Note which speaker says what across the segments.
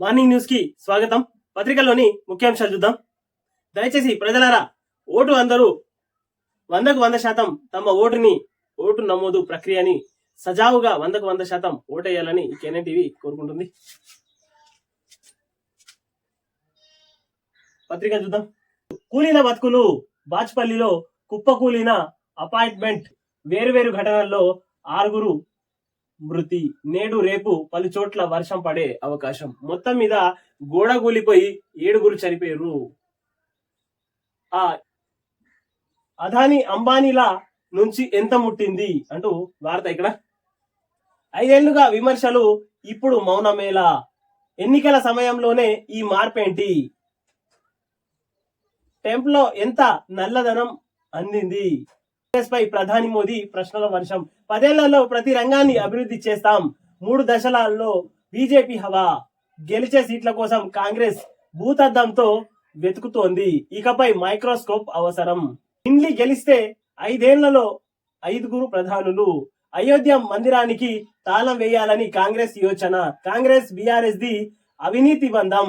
Speaker 1: Morning న్యూస్కి స్వాగతం. పత్రికల్లోని ముఖ్యాంశాలు చూద్దాం. దయచేసి ప్రజలారా ఓటు అందరూ వందకు వంద శాతం తమ ఓటుని ఓటు నమోదు ప్రక్రియని సజావుగా వందకు వంద శాతం ఓటేయాలని కేనే టీవీ కోరుకుంటుంది. పత్రిక చూద్దాం. కూలిన బతుకులు బాచ్పల్లిలో కుప్పకూలిన అపాయింట్మెంట్ వేరువేరు ఘటనల్లో ఆరుగురు మృతి. నేడు రేపు పలు చోట్ల వర్షం పడే అవకాశం. మొత్తం మీద గోడ కూలిపోయి ఏడుగురు చనిపోయారు ఆ అదాని అంబానీల నుంచి ఎంత ముట్టింది అంటూ వార్త ఇక్కడ. ఐదేళ్ళుగా విమర్శలు ఇప్పుడు మౌనమేలా ఎన్నికల సమయంలోనే ఈ మార్పేంటి? టెంప్లో ఎంత నల్లధనం అందింది? పై ప్రధాని మోదీ ప్రశ్నల వర్షం. పదేళ్ళలో ప్రతి రంగాన్ని అభివృద్ధి చేస్తాం. మూడు దశలలో బీజేపీ హవా. గెలిచే సీట్ల కోసం కాంగ్రెస్ భూతద్దంతో వెతుకుతోంది. ఇకపై మైక్రోస్కోప్ అవసరం. ఢిల్లీ గెలిస్తే ఐదేళ్ళలో ఐదుగురు ప్రధానులు. అయోధ్య మందిరానికి తాళం వేయాలని కాంగ్రెస్ యోచన. కాంగ్రెస్ బీఆర్ఎస్ ది అవినీతి బంధం.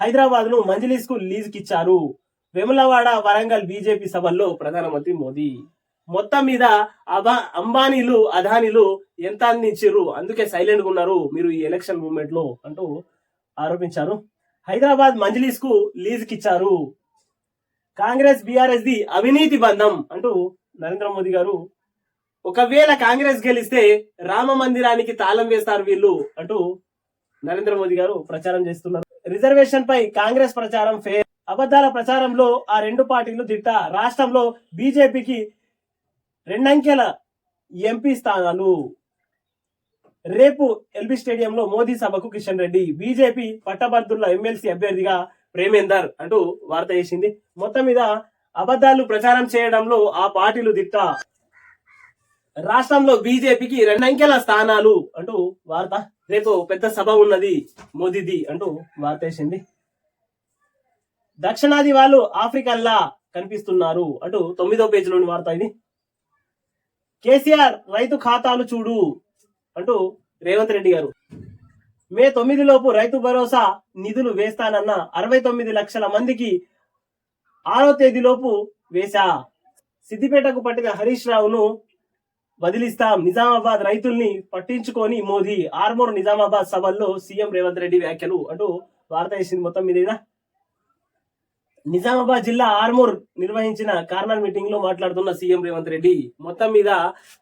Speaker 1: హైదరాబాద్ను మంజిలీస్కు లీజుకిచ్చారు. వెములవాడ వరంగల్ బీజేపీ సభల్లో ప్రధానమంత్రి మోదీ. మొత్తం మీద అబా అంబానీలు అదానీలు ఎంత అందించారు అందుకే సైలెంట్గా ఉన్నారు మీరు ఈ ఎలక్షన్ మూమెంట్లో అంటూ ఆరోపించారు. హైదరాబాద్ మంజలీస్కు లీజుకి ఇచ్చారు కాంగ్రెస్ బీఆర్ఎస్ ది అవినీతి బంధం అంటూ నరేంద్ర మోదీ గారు ఒకవేళ కాంగ్రెస్ గెలిస్తే రామ మందిరానికి తాళం వేస్తారు వీళ్ళు అంటూ నరేంద్ర మోదీ గారు ప్రచారం చేస్తున్నారు. రిజర్వేషన్ పై కాంగ్రెస్ ప్రచారం ఫెయిల్ అబద్ధాల ప్రచారంలో ఆ రెండు పార్టీలు తిట్ట రాష్ట్రంలో బీజేపీకి రెండంకెల ఎంపీ స్థానాలు. రేపు ఎల్బీ స్టేడియంలో మోదీ సభకు కిషన్ రెడ్డి బీజేపీ పట్టభద్రుల ఎమ్మెల్సీ అభ్యర్థిగా ప్రేమేందర్ అంటూ వార్త వేసింది. మొత్తం మీద అబద్ధాలు ప్రచారం చేయడంలో ఆ పార్టీలు దిట్ట. రాష్ట్రంలో బీజేపీకి రెండంకెల స్థానాలు అంటూ వార్త. రేపు పెద్ద సభ ఉన్నది మోదీది అంటూ వార్త వేసింది. దక్షిణాది వాళ్ళు ఆఫ్రికల్లా కనిపిస్తున్నారు అంటూ తొమ్మిదో పేజీలోని వార్త ఇది. కేసీఆర్ రైతు ఖాతాలు చూడు అంటూ రేవంత్ రెడ్డి గారు. మే తొమ్మిది లోపు రైతు భరోసా నిధులు వేస్తానన్న అరవై తొమ్మిది లక్షల మందికి ఆరో తేదీలోపు వేశా. సిద్దిపేటకు పట్టిన హరీష్ రావును బదిలిస్తాం నిజామాబాద్ రైతుల్ని పట్టించుకొని మోదీ. ఆర్మూర్ నిజామాబాద్ సభల్లో సీఎం రేవంత్ రెడ్డి వ్యాఖ్యలు అంటూ వార్త వేసింది మొత్తం మీద నిజామాబాద్ జిల్లా ఆర్మూర్ నిర్వహించిన కార్నర్ మీటింగ్లో మాట్లాడుతున్న సీఎం రేవంత్ రెడ్డి మొత్తం మీద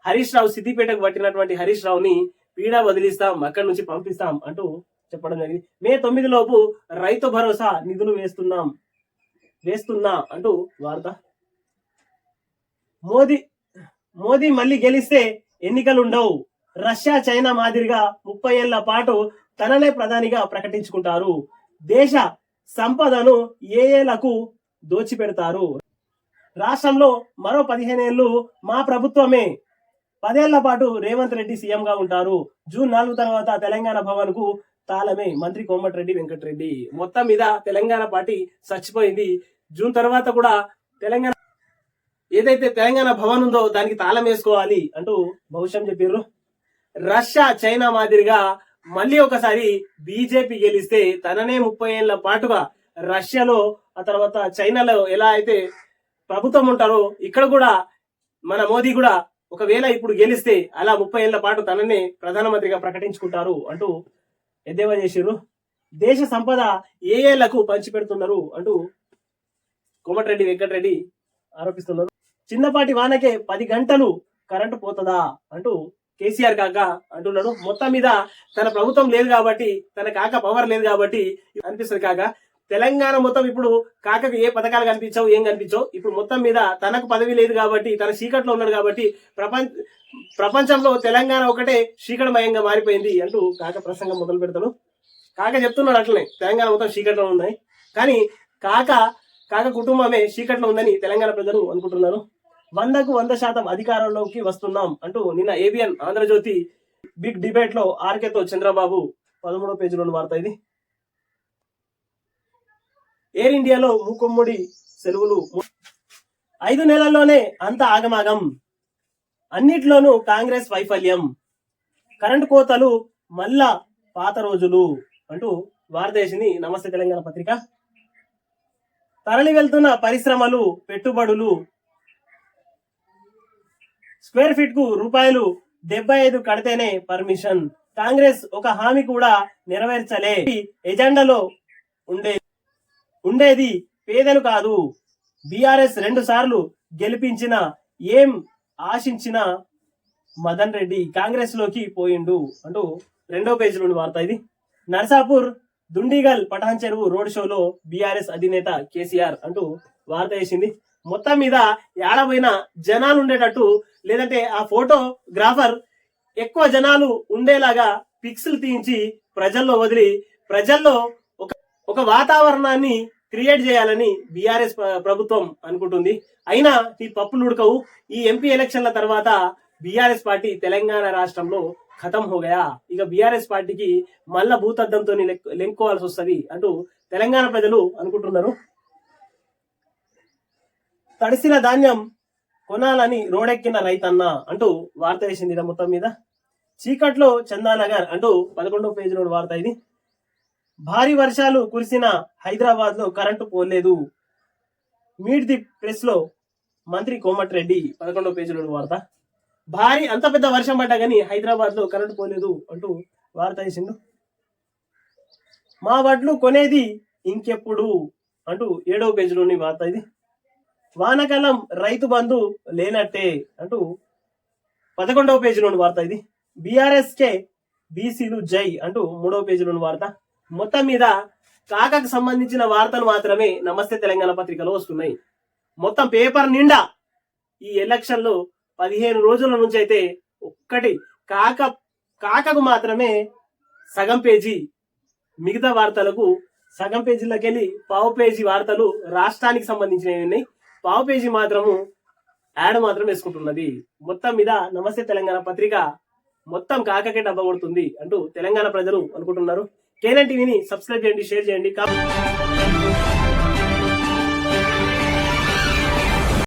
Speaker 1: హరీష్ రావు సిద్దిపేటకు పట్టినటువంటి హరీష్ రావుని పీడా వదిలిస్తాం అక్కడి నుంచి పంపిస్తాం అంటూ చెప్పడం జరిగింది. మే తొమ్మిది లోపు రైతు భరోసా నిధులు వేస్తున్నాం వేస్తున్నా అంటూ వార్త. మోదీ మోదీ మళ్ళీ గెలిస్తే ఎన్నికలుండవు. రష్యా చైనా మాదిరిగా ముప్పై ఏళ్ళ పాటు తననే ప్రధానిగా ప్రకటించుకుంటారు. దేశ సంపదను ఏఏలకు దోచిపెడతారు? రాష్ట్రంలో మరో పదిహేనేళ్ళు మా ప్రభుత్వమే. పదేళ్ళ పాటు రేవంత్ రెడ్డి సీఎంగా ఉంటారు. జూన్ నాలుగు తర్వాత తెలంగాణ భవన్కు తాళమే మంత్రి కోమటిరెడ్డి వెంకటరెడ్డి. మొత్తం మీద తెలంగాణ పార్టీ చచ్చిపోయింది. జూన్ తర్వాత కూడా తెలంగాణ ఏదైతే తెలంగాణ భవన్ ఉందో దానికి తాళం వేసుకోవాలి అంటూ భవిష్యం చెప్పారు రష్యా చైనా మాదిరిగా మళ్ళీ ఒకసారి బీజేపీ గెలిస్తే తననే ముప్పై ఏళ్ళ పాటుగా రష్యాలో ఆ తర్వాత చైనాలో ఎలా అయితే ప్రభుత్వం ఉంటారో ఇక్కడ కూడా మన మోదీ కూడా ఒకవేళ ఇప్పుడు గెలిస్తే అలా ముప్పై ఏళ్ళ పాటు తననే ప్రధానమంత్రిగా ప్రకటించుకుంటారు అంటూ ఎద్దేవా చేసిర్రు దేశ సంపద ఏ ఏళ్ళకు పంచిపెడుతున్నారు అంటూ కోమటిరెడ్డి వెంకటరెడ్డి ఆరోపిస్తున్నారు. చిన్నపాటి వానకే పది గంటలు కరెంటు పోతుందా అంటూ కేసీఆర్ కాక అంటున్నాడు. మొత్తం మీద తన ప్రభుత్వం లేదు కాబట్టి తన కాక పవర్ లేదు కాబట్టి అనిపిస్తుంది కాక. తెలంగాణ మొత్తం ఇప్పుడు కాకకు ఏ పథకాలు కనిపించవు ఏం కనిపించవు. ఇప్పుడు మొత్తం మీద తనకు పదవి లేదు కాబట్టి తన చీకట్లో ఉన్నాడు కాబట్టి ప్రపంచ ప్రపంచంలో తెలంగాణ ఒకటే చీకటమయంగా మారిపోయింది అంటూ కాక ప్రసంగం మొదలు పెడతాడు కాక చెప్తున్నాడు అట్లనే తెలంగాణ మొత్తం చీకట్లో ఉన్నాయి. కానీ కాక కాక కుటుంబమే చీకట్లో ఉందని తెలంగాణ ప్రజలు అనుకుంటున్నారు. వందకు వంద శాతం అధికారంలోకి వస్తున్నాం అంటూ నిన్న ఏబిఎన్ ఆంధ్రజ్యోతి బిగ్ డిబేట్లో ఆర్కేతో చంద్రబాబు పదమూడో పేజీలోని వార్త ఇది. ఎయిర్ ఇండియాలో మూకుమ్మడి సెలవులు ఐదు నెలల్లోనే అంత ఆగమాగం. అన్నిట్లోనూ కాంగ్రెస్ వైఫల్యం. కరెంటు కోతలు మళ్ళా పాత రోజులు అంటూ వార్త వేసింది నమస్తే తెలంగాణ పత్రిక. తరలి వెళ్తున్న పరిశ్రమలు పెట్టుబడులు స్క్వేర్ ఫీట్కు రూపాయలు డెబ్బై ఐదు కడితేనే పర్మిషన్. కాంగ్రెస్ ఒక హామీ కూడా నెరవేర్చలే. ఎజెండాలో ఉండే ఉండేది పేదలు కాదు. బీఆర్ఎస్ రెండు సార్లు గెలిపించిన ఏం ఆశించిన మదన్ రెడ్డి కాంగ్రెస్లోకి పోయిండు. అంటూ రెండో పేజీలోని వార్త ఇది. నర్సాపూర్ దుండిగల్ పటాన్ చెరువు రోడ్ షోలో బీఆర్ఎస్ అధినేత కేసీఆర్ అంటూ వార్త వేసింది. మొత్తం మీద ఏడబోయిన జనాలు ఉండేటట్టు లేదంటే ఆ ఫోటోగ్రాఫర్ ఎక్కువ జనాలు ఉండేలాగా పిక్స్లు తీయించి ప్రజల్లో వదిలి ప్రజల్లో ఒక ఒక వాతావరణాన్ని క్రియేట్ చేయాలని బీఆర్ఎస్ ప్రభుత్వం అనుకుంటుంది. అయినా ఈ పప్పులు ఉడకవు. ఈ ఎంపీ ఎలక్షన్ల తర్వాత బీఆర్ఎస్ పార్టీ తెలంగాణ రాష్ట్రంలో ఖతం హోగయా. ఇక బీఆర్ఎస్ పార్టీకి మళ్ళా భూతద్దంతో లెంకోవాల్సి వస్తుంది అంటూ తెలంగాణ ప్రజలు అనుకుంటున్నారు. తడిసిన ధాన్యం కొనాలని రోడెక్కిన రైతన్న అంటూ వార్త వేసింది ఇలా మొత్తం మీద. చీకట్లో చందానగర్ అంటూ పదకొండవ పేజీలో వార్త ఇది. భారీ వర్షాలు కురిసిన హైదరాబాద్లో కరెంటు పోలేదు. మీట్ ది ప్రెస్లో మంత్రి కోమటిరెడ్డి పదకొండవ పేజీలో వార్త. భారీ అంత పెద్ద వర్షం పడ్డా కానీ హైదరాబాద్లో కరెంటు పోలేదు అంటూ వార్త వేసిండు. మా వడ్లు కొనేది ఇంకెప్పుడు అంటూ ఏడవ పేజీలోని వార్త ఇది. వానకాలం రైతు బంధు లేనట్టే అంటూ పదకొండవ పేజీలోని వార్త ఇది. బీఆర్ఎస్కే బీసీలు జై అంటూ మూడవ పేజీలోని వార్త. మొత్తం మీద కాకకు సంబంధించిన వార్తలు మాత్రమే నమస్తే తెలంగాణ పత్రికలో వస్తున్నాయి. మొత్తం పేపర్ నిండా ఈ ఎలక్షన్లో పదిహేను రోజుల నుంచి అయితే ఒక్కటి కాక కాకకు మాత్రమే సగం పేజీ మిగతా వార్తలకు సగం పేజీలోకి వెళ్ళి పావు పేజీ వార్తలు రాష్ట్రానికి సంబంధించినవి ఉన్నాయి. పావు పేజీ మాత్రము యాడ్ మాత్రం వేసుకుంటున్నది. మొత్తం మీద నమస్తే తెలంగాణ పత్రిక మొత్తం కాకకే డబ్బ కొడుతుంది అంటూ తెలంగాణ ప్రజలు అనుకుంటున్నారు. కేనన్ టీవీని సబ్స్క్రైబ్ చేయండి షేర్ చేయండి. కా-